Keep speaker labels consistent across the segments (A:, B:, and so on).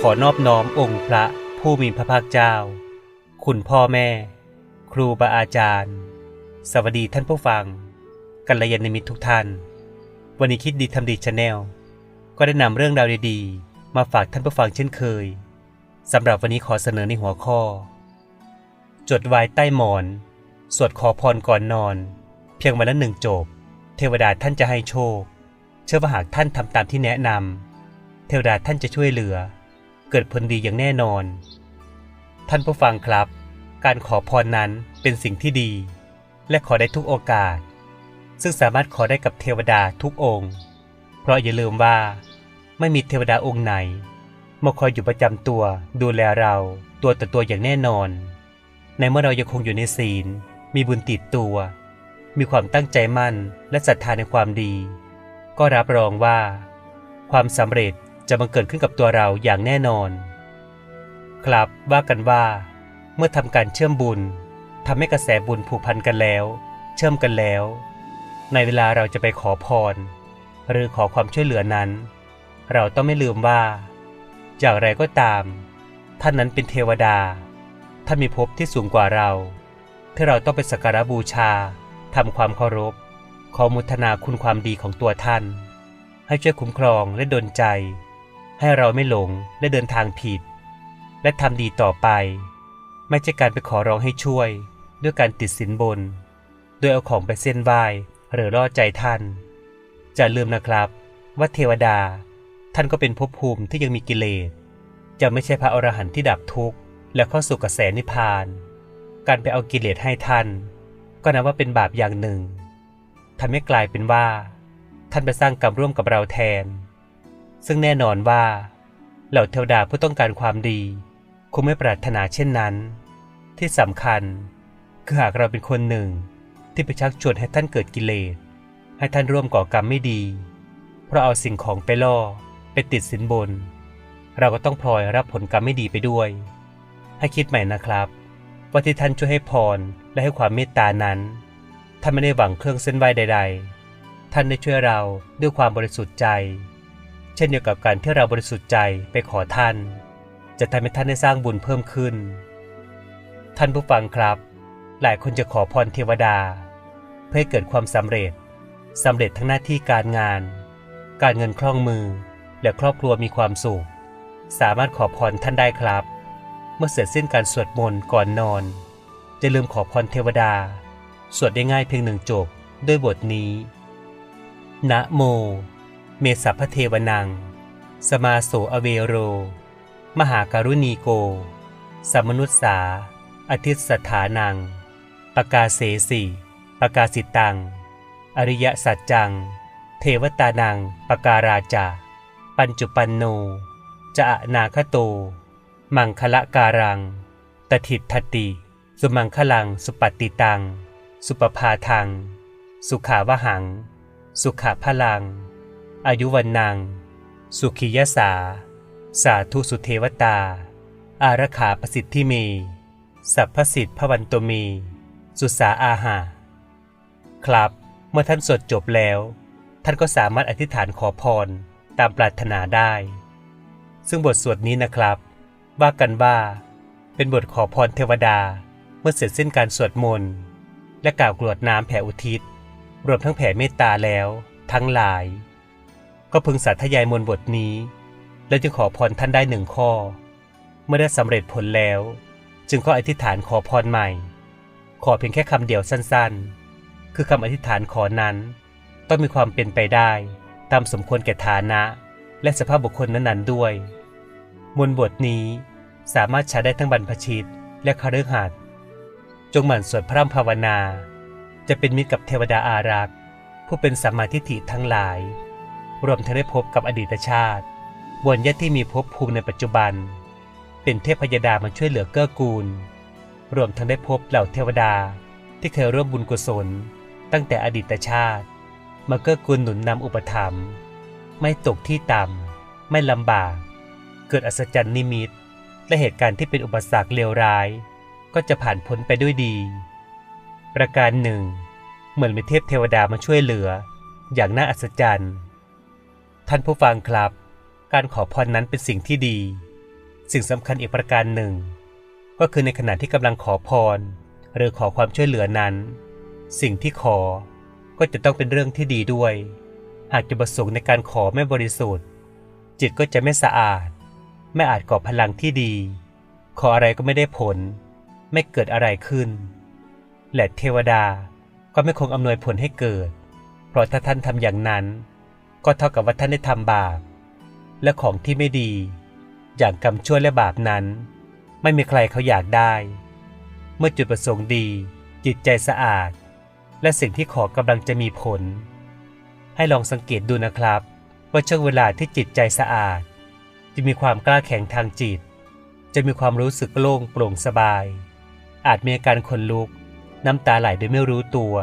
A: ขอนอบน้อมองค์พระผู้มีพระภาคเจ้า คุณพ่อแม่ ครูบาอาจารย์ สวัสดีท่านผู้ฟัง กัลยาณมิตรทุกท่าน วันนี้คิดดีทำดีชาแนลก็ได้นำเรื่องราวดีๆ มาฝากท่านผู้ฟังเช่นเคยสำหรับวันนี้ขอเสนอในหัวข้อ จดไว้ใต้หมอน สวดขอพรก่อนนอน เพียงวันละหนึ่งจบ เทวดาท่านจะให้โชค เชื่อว่าหากท่านทำตามที่แนะนำเทวดาท่านจะช่วยเหลือ เกิดผลดีอย่างแน่นอน ท่านผู้ฟังครับ การขอพรนั้นเป็นสิ่งที่ดี และขอได้ทุกโอกาส ซึ่งสามารถขอได้กับเทวดาทุกองค์ เพราะอย่าลืมว่าไม่มีเทวดาองค์ไหนมาคอยอยู่ประจำตัวดูแลเราตัวต่อตัวอย่างแน่นอน ในเมื่อเรายังคงอยู่ในศีล มีบุญติดตัว มีความตั้งใจมั่นและศรัทธาในความดี ก็รับรองว่า ความสำเร็จ จะบังเกิดขึ้นกับตัวเราอย่างแน่นอน ครับว่ากันว่า เมื่อทำการเชื่อมบุญทำให้กระแสบุญผูกพันกันแล้ว เชื่อมกันแล้ว ในเวลาเราจะไปขอพร หรือขอความช่วยเหลือนั้น เราต้องไม่ลืมว่า อย่างไรก็ตาม ท่านนั้นเป็นเทวดา ท่านมีภพที่สูงกว่าเรา ที่เราต้องไปสักการะบูชาทำความเคารพขอมุทนาคุณความดีของตัวท่าน ให้ช่วยคุ้มครองและดลใจ ให้เราไม่หลงและเดินทางผิด และทำดีต่อไป ไม่ใช่การไปขอร้องให้ช่วย ด้วยการติดสินบน โดยเอาของไปเส้นไหว้หรือล่อใจท่านจะลืมนะครับว่าเทวดา ท่านก็เป็นภพภูมิที่ยังมีกิเลสจะไม่ใช่พระอรหันต์ที่ดับทุกข์และเข้าสู่กระแสนิพพาน การไปเอากิเลสให้ท่าน ก็นับว่าเป็นบาปอย่างหนึ่งทำให้กลายเป็นว่า ท่านไปสร้างกรรมร่วมกับเราแทน ซึ่งแน่นอนว่า เหล่าเทวดาผู้ต้องการความดี คงไม่ปรารถนาเช่นนั้น ที่สำคัญ คือหากเราเป็นคนหนึ่งที่ไปชักชวนให้ท่านเกิดกิเลส ให้ท่านร่วมก่อกรรมไม่ดี เพราะเอาสิ่งของไปล่อไปติดสินบน เราก็ต้องพลอยรับผลกรรมไม่ดีไปด้วย ให้คิดใหม่นะครับว่าที่ท่านช่วยให้พรและให้ความเมตตานั้นท่านไม่ได้หวังเครื่องเส้นไหวใด ๆ ท่านได้ช่วยเราด้วยความบริสุทธิ์ใจ เช่นเดียวกับการที่เราบริสุทธิ์ใจไปขอท่าน จะทำให้ท่านได้สร้างบุญเพิ่มขึ้น ท่านผู้ฟังครับ หลายคนจะขอพรเทวดา เพื่อเกิดความสำเร็จสำเร็จทั้งหน้าที่การงาน การเงินคล่องมือ และครอบครัวมีความสุข สามารถขอพรท่านได้ครับ เมื่อเสร็จสิ้นการสวดมนต์ก่อนนอน จะลืมขอพรเทวดา สวดได้ง่ายเพียงหนึ่งจบด้วยบทนี้ นะโม เมสัพพเทวนัง สมาโสอเวโร มหาการุณีโกสัมนุษสาอธิสถานัง ปกาเสสีปกาสิตัง อริยสัจจัง เทวตานังปการาจาปัญจุปันโน จะอนาคโต มังคละการัง ตถิตทติ สุมังคลัง สุปฏิตัง สุปภาทัง สุขาวหัง สุขะพลัง อายุวันนังสุขียสา สาธุสุเทวตา อารักขาประสิทธิเมสัพพสิทธิพวันตเมสุสาอาหา ครับเมื่อท่านสวดจบแล้ว ท่านก็สามารถอธิษฐานขอพรตามปรารถนาได้ ซึ่งบทสวดนี้นะครับ ว่ากันว่าเป็นบทขอพรเทวดาเมื่อเสร็จสิ้นการสวดมนต์และกล่าวกรวดน้ำแผ่อุทิศ รวมทั้งแผ่เมตตาแล้ว ทั้งหลาย ก็พึงสาธยายมนบทนี้ และจึงขอพรท่านได้หนึ่งข้อ เมื่อได้สำเร็จผลแล้ว จึงก็อธิษฐานขอพรใหม่ ขอเพียงแค่คำเดียวสั้นๆ คือคำอธิษฐานขอนั้น ต้องมีความเป็นไปได้ ตามสมควรแก่ฐานะ และสภาพบุคคลนั้นๆด้วย มนบทนี้สามารถใช้ได้ทั้งบรรพชิตและคฤหัสถ์จงหมั่นสวดพระรำภาวนา จะเป็นมิตรกับเทวดาอารักษ์ผู้เป็นสัมมาทิฏฐิทั้งหลาย รวมทั้งได้พบกับอดีตชาติบนญาติที่มีภพภูมิในปัจจุบัน เป็นเทพยดามาช่วยเหลือเกื้อกูล รวมทั้งได้พบเหล่าเทวดาที่เคยร่วมบุญกุศล ตั้งแต่อดีตชาติ มาเกื้อกูลหนุนนำอุปถัมภ์ไม่ตกที่ต่ำไม่ลำบาก เกิดอัศจรรย์นิมิต และเหตุการณ์ที่เป็นอุปสรรคเลวร้าย ก็จะผ่านพ้นไปด้วยดี ประการหนึ่ง เหมือนมีเทพเทวดามาช่วยเหลือ อย่างน่าอัศจรรย์ ท่านผู้ฟังครับ การขอพรนั้นเป็นสิ่งที่ดี สิ่งสำคัญอีกประการหนึ่ง ก็คือในขณะที่กำลังขอพร หรือขอความช่วยเหลือนั้น สิ่งที่ขอก็จะต้องเป็นเรื่องที่ดีด้วย หากจะประสงค์ในการขอไม่บริสุทธิ์ จิตก็จะไม่สะอาด ไม่อาจก่อพลังที่ดี ขออะไรก็ไม่ได้ผล ไม่เกิดอะไรขึ้น และเทวดาก็ไม่คงอำนวยผลให้เกิด เพราะถ้าท่านทำอย่างนั้น ก็เท่ากับว่าท่านได้ทำบาป และของที่ไม่ดี อย่างกรรมชั่วและบาปนั้น ไม่มีใครเขาอยากได้ เมื่อจุดประสงค์ดี จิตใจสะอาด และสิ่งที่ขอกำลังจะมีผล ให้ลองสังเกตดูนะครับ ว่าช่วงเวลาที่จิตใจสะอาด จะมีความกล้าแข็งทางจิต จะมีความรู้สึกโล่งโปร่งสบาย อาจมีอาการขนลุก น้ำตาไหลโดยไม่รู้ตัว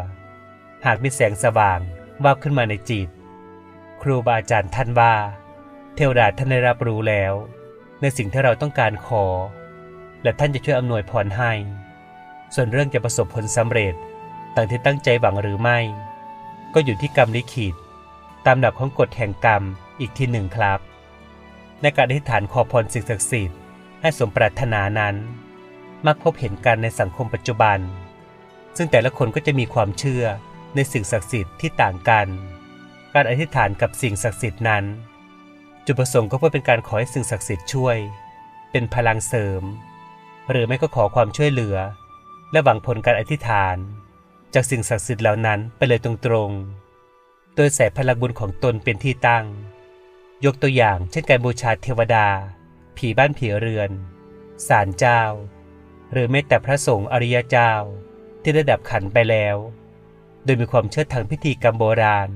A: หากมีแสงสว่างวาบขึ้นมาในจิต ครูบาอาจารย์ท่านว่าเทวดาท่านได้รับรู้แล้ว ในสิ่งที่เราต้องการขอ และท่านจะช่วยอำนวยพรให้ ส่วนเรื่องจะประสบผลสำเร็จตามที่ตั้งใจหวังหรือไม่ ก็อยู่ที่กรรมลิขิตตามหลักของกฎแห่งกรรมอีกทีหนึ่งครับ ในการอธิษฐานขอพรสิ่งศักดิ์สิทธิ์ให้สมปรารถนานั้น มักพบเห็นกันในสังคมปัจจุบัน ซึ่งแต่ละคนก็จะมีความเชื่อในสิ่งศักดิ์สิทธิ์ที่ต่างกัน การอธิษฐานกับสิ่งศักดิ์สิทธิ์นั้น จุดประสงค์ก็เพื่อเป็นการขอให้สิ่งศักดิ์สิทธิ์ช่วย เป็นพลังเสริม หรือไม่ก็ขอความช่วยเหลือ และหวังผลการอธิษฐาน จากสิ่งศักดิ์สิทธิ์เหล่านั้นไปเลยตรงๆ โดยใส่พลังบุญของตนเป็นที่ตั้ง ยกตัวอย่างเช่นการบูชาเทวดา ผีบ้านผีเรือนศาลเจ้า หรือแม้แต่พระสงฆ์อริยเจ้าที่ได้ดับขันไปแล้ว โดยมีความเชื่อทางพิธีกรรมโบราณ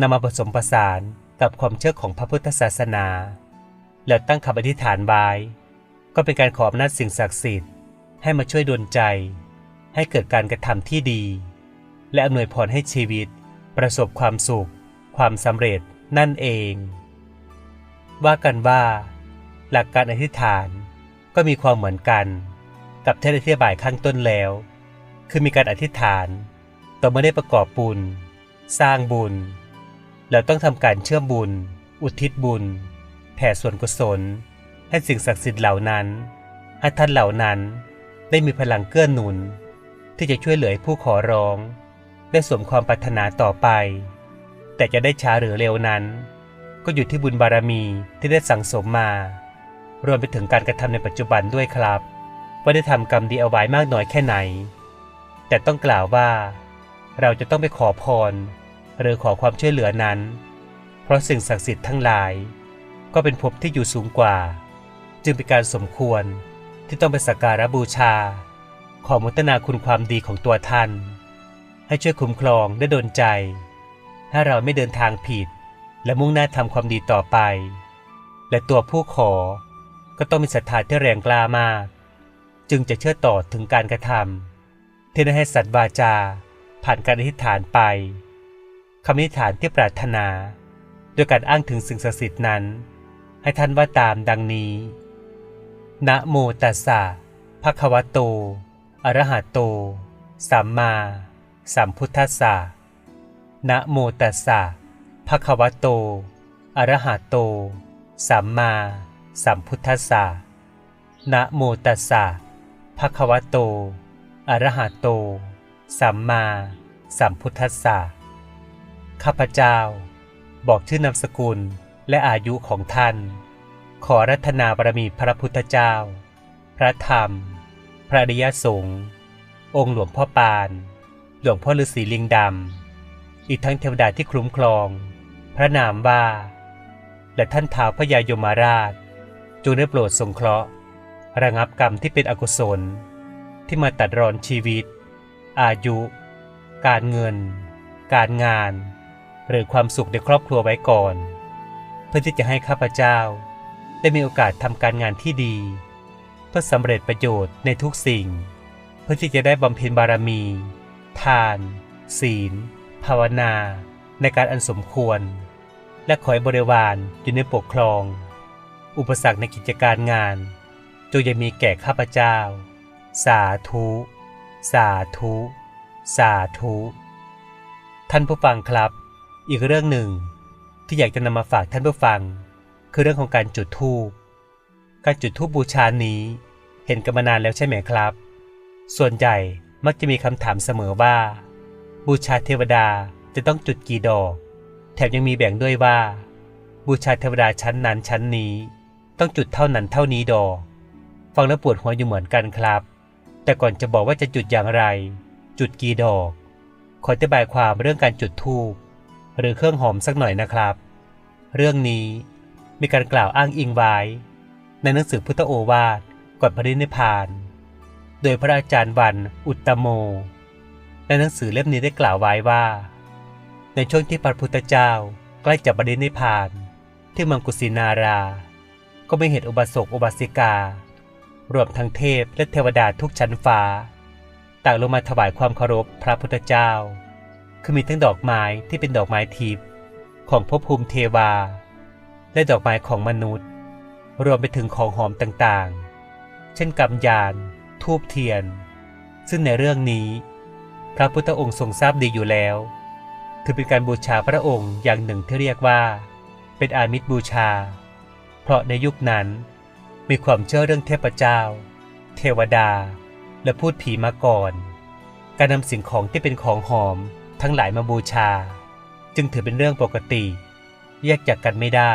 A: นำมาผสมผสานกับความเชื่อของพระพุทธศาสนา แล้วตั้งคำอธิษฐานไว้ก็เป็นการขออำนาจสิ่งศักดิ์สิทธิ์ ให้มาช่วยดลใจ ให้เกิดการกระทำที่ดี และอำนวยพรให้ชีวิต ประสบความสุข ความสำเร็จนั่นเอง ว่ากันว่า หลักการอธิษฐานก็มีความเหมือนกัน กับที่อธิบายข้างต้นแล้ว คือมีการอธิษฐาน ต่อเมื่อได้ประกอบบุญ สร้างบุญ แล้วต้องทำการเชื่อมบุญ อุทิศบุญ แผ่ส่วนกุศล ให้สิ่งศักดิ์สิทธิ์เหล่านั้นให้ท่านเหล่านั้นได้มีพลังเกื้อหนุน ที่จะช่วยเหลือผู้ขอร้อง ได้สมความปรารถนาต่อไป แต่จะได้ช้าหรือเร็วนั้น ก็อยู่ที่บุญบารมีที่ได้สั่งสมมา รวมไปถึงการกระทำในปัจจุบันด้วยครับ ว่าได้ทำกรรมดีเอาไว้มากน้อยแค่ไหน แต่ต้องกล่าวว่า เราจะต้องไปขอพร หรือขอความช่วยเหลือนั้น เพราะสิ่งศักดิ์สิทธิ์ทั้งหลาย ก็เป็นภพที่อยู่สูงกว่า จึงเป็นการสมควรที่ต้องไปสักการะบูชา ขอมุตนาคุณความดีของตัวท่าน ให้ช่วยคุ้มครองและดลใจให้เราไม่เดินทางผิด และมุ่งหน้าทำความดีต่อไป และตัวผู้ขอก็ต้องมีศรัทธาที่แรงกล้ามาก จึงจะเชื่อต่อถึงการกระทำที่ได้ให้สัตว์วาจา ผ่านการอธิษฐานไป คำอธิฐานที่ปรารถนา โดยการอ้างถึงสิ่งศักดิ์สิทธิ์นั้น ให้ท่านว่าตามดังนี้ นะโมตัสสะภะคะวะโต อะระหะโต สัมมาสัมพุทธัสสะนะโมตัสสะภะคะวะโต อะระหะโต สัมมาสัมพุทธัสสะนะโมตัสสะภะคะวะโต อะระหะโต สัมมาสัมพุทธัสสะ ข้าพเจ้า บอกชื่อนามสกุลและอายุของท่าน ขอรัตนาบารมีพระพุทธเจ้า พระธรรม พระริยสงฆ์องค์หลวงพ่อปาน หลวงพ่อฤาษีลิงดำ อีกทั้งเทวดาที่คุ้มครอง พระนามว่า และท่านท้าวพระยายมราชจงได้โปรดสงเคราะห์ ระงับกรรมที่เป็นอกุศล ที่มาตัดรอนชีวิต อายุ การเงิน การงาน หรือความสุขในครอบครัวไว้ก่อน เพื่อที่จะให้ข้าพเจ้า ได้มีโอกาสทำการงานที่ดี เพื่อสำเร็จประโยชน์ในทุกสิ่ง เพื่อที่จะได้บำเพ็ญบารมี ทาน ศีล ภาวนา ในการอันสมควร และขอให้บริวารอยู่ในปกครอง อุปสรรคในกิจการงานจงย่ามีแก่ข้าพเจ้า สาธุ สาธุ สาธุ ท่านผู้ฟังครับ อีกเรื่องหนึ่งที่อยากจะนำมาฝากท่านผู้ฟัง คือเรื่องของการจุดธูปการจุดธูปบูชานี้ เห็นกันมานานแล้วใช่ไหมครับ ส่วนใหญ่มักจะมีคำถามเสมอว่า บูชาเทวดาจะต้องจุดกี่ดอก แถมยังมีแบ่งด้วยว่า บูชาเทวดาชั้นนั้นชั้นนี้ ต้องจุดเท่านั้นเท่านี้ดอก ฟังแล้วปวดหัวอยู่เหมือนกันครับ แต่ก่อนจะบอกว่าจะจุดอย่างไร จุดกี่ดอก ขออธิบายความเรื่องการจุดธูป หรือเครื่องหอมสักหน่อยนะครับ เรื่องนี้มีการกล่าวอ้างอิงไว้ ในหนังสือพุทธโอวาทก่อนพระนิพพาน โดยพระอาจารย์วันอุตตโม ในหนังสือเล่มนี้ได้กล่าวไว้ว่า ในช่วงที่พระพุทธเจ้าใกล้จะบรินิพพาน ที่มืองกุสินารา ก็ไมีเหตุอุบาสกอุบาสิกา รวมทั้งเทพและเทวดาทุกชั้นฟ้า ต่างลงมาถวายความเคารพพระพุทธเจ้า คือมีทั้งดอกไม้ที่เป็นดอกไม้ทิพย์ของภพภูมิเทวา และดอกไม้ของมนุษย์ รวมไปถึงของหอมต่างๆ เช่นกำยาน ทูบเทียน ซึ่งในเรื่องนี้ พระพุทธองค์ทรงทราบดีอยู่แล้ว ถือเป็นการบูชาพระองค์อย่างหนึ่งที่เรียกว่า เป็นอามิตรบูชา เพราะในยุคนั้น มีความเชื่อเรื่องเทพเจ้า เทวดา และพูดผีมาก่อน การนำสิ่งของที่เป็นของหอม ทั้งหลายมาบูชา จึงถือเป็นเรื่องปกติแยกจากกันไม่ได้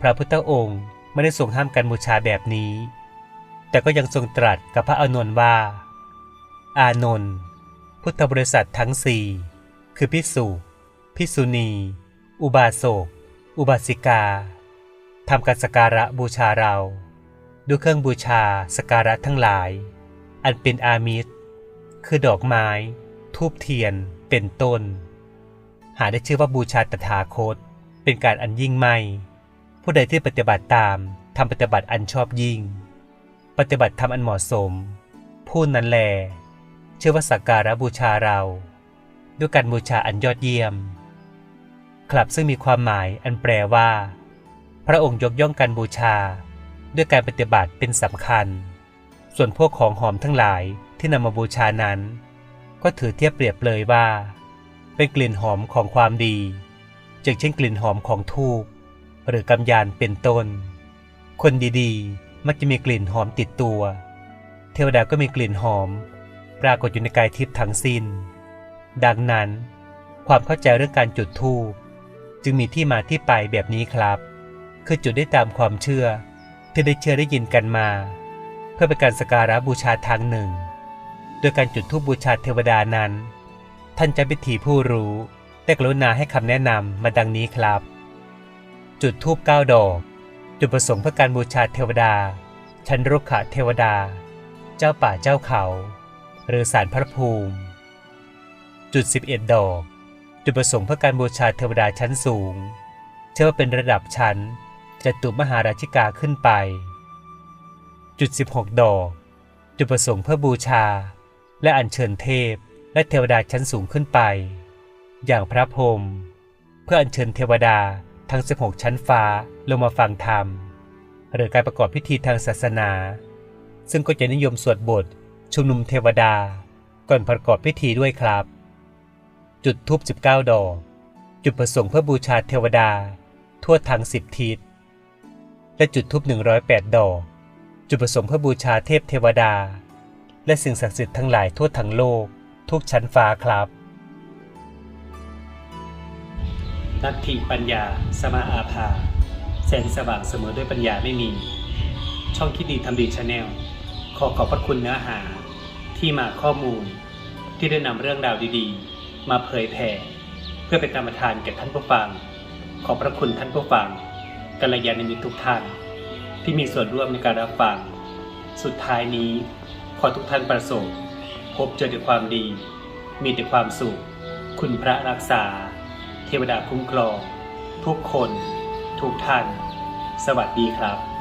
A: พระพุทธองค์ไม่ได้ทรงห้ามการบูชาแบบนี้ แต่ก็ยังทรงตรัสกับพระอานนท์ว่า อานนท์พุทธบริษัททั้งสี่คือพิสุพิสุณี อุบาสก อุบาสิกาทำการสการะบูชาเราด้วยเครื่องบูชาสกการะทั้งหลาย อันเป็นอามิตร คือดอกไม้ ทูบเทียน เป็นต้น หาได้ชื่อว่าบูชาตถาคต เป็นการอันยิ่งไม่ ผู้ใดที่ปฏิบัติตามทำปฏิบัติอันชอบยิ่ง ปฏิบัติทำอันเหมาะสม ผู้นั้นแลชื่อว่าสักการะบูชาเรา ด้วยการบูชาอันยอดเยี่ยมครับซึ่งมีความหมายอันแปลว่า พระองค์ยกย่องการบูชา ด้วยการปฏิบัติเป็นสำคัญ ส่วนพวกของหอมทั้งหลายที่นำมาบูชานั้น ก็ถือเทียบเปรียบเลยว่า เป็นกลิ่นหอมของความดีอย่างเช่นกลิ่นหอมของทูบหรือกำยานเป็นต้น คนดีๆ มักจะมีกลิ่นหอมติดตัว เทวดาก็มีกลิ่นหอม ปรากฏอยู่ในกายทิพย์ทั้งสิ้น ดังนั้น ความเข้าใจเรื่องการจุดธูปจึงมีที่มาที่ไปแบบนี้ครับ คือจุดได้ตามความเชื่อที่ได้เชื่อได้ยินกันมา เพื่อเป็นการสการะบูชาทางหนึ่ง โดยการจุดธูปบูชาเทวดานั้น ท่านเจ้าพิธีผู้รู้ได้กรุณาให้คำแนะนำมาดังนี้ครับ จุดธูปเก้าดอกจุดประสงค์เพื่อการบูชาเทวดา ชั้นรุกขะเทวดา เจ้าป่าเจ้าเขา หรือสารพระภูมิ จุด 11 ดอกจุดประสงค์เพื่อการบูชาเทวดาชั้นสูงเชื่อว่าเป็นระดับชั้นจตุมหาราชิกาขึ้นไป จุด 16 ดอก จุดประสงค์เพื่อบูชา และอัญเชิญเทพและเทวดาชั้นสูงขึ้นไป อย่างพระพรหมเพื่ออัญเชิญเทวดาทั้ง 16 ชั้นฟ้าลงมาฟังธรรม หรือการประกอบพิธีทางศาสนา ซึ่งก็จะนิยมสวดบทชุมนุมเทวดา ก่อนประกอบพิธีด้วยครับ จุดทูบ19 ดอก จุดประสงค์เพื่อบูชาเทวดา ทั่วทั้งสิบทิศ และจุดทูบ108 ดอก จุดประสงค์เพื่อบูชาเทพเทวดา และสิ่งศักดิ์สิทธิ์ทั้งหลายทั่วทั้งโลก ทุกชั้นฟ้าครับนัตถิปัญญา สมาอาภาแสงสว่างเสมอด้วยปัญญาไม่มี ช่องคิดดีทำดีชาแนลขอขอบพระคุณเนื้อหาที่มาข้อมูล ที่ได้นำเรื่องราวดีๆ มาเผยแผ่เพื่อเป็นธรรมทานแก่ท่านผู้ฟัง ขอบพระคุณท่านผู้ฟังกัลยาณมิตรทุกท่าน ที่มีส่วนร่วมในการรับฟัง สุดท้ายนี้ ขอทุกท่านประสบ พบเจอแต่ความดี มีแต่ความสุข คุณพระรักษา เทวดาคุ้มครอง ทุกคน ทุกท่าน สวัสดีครับ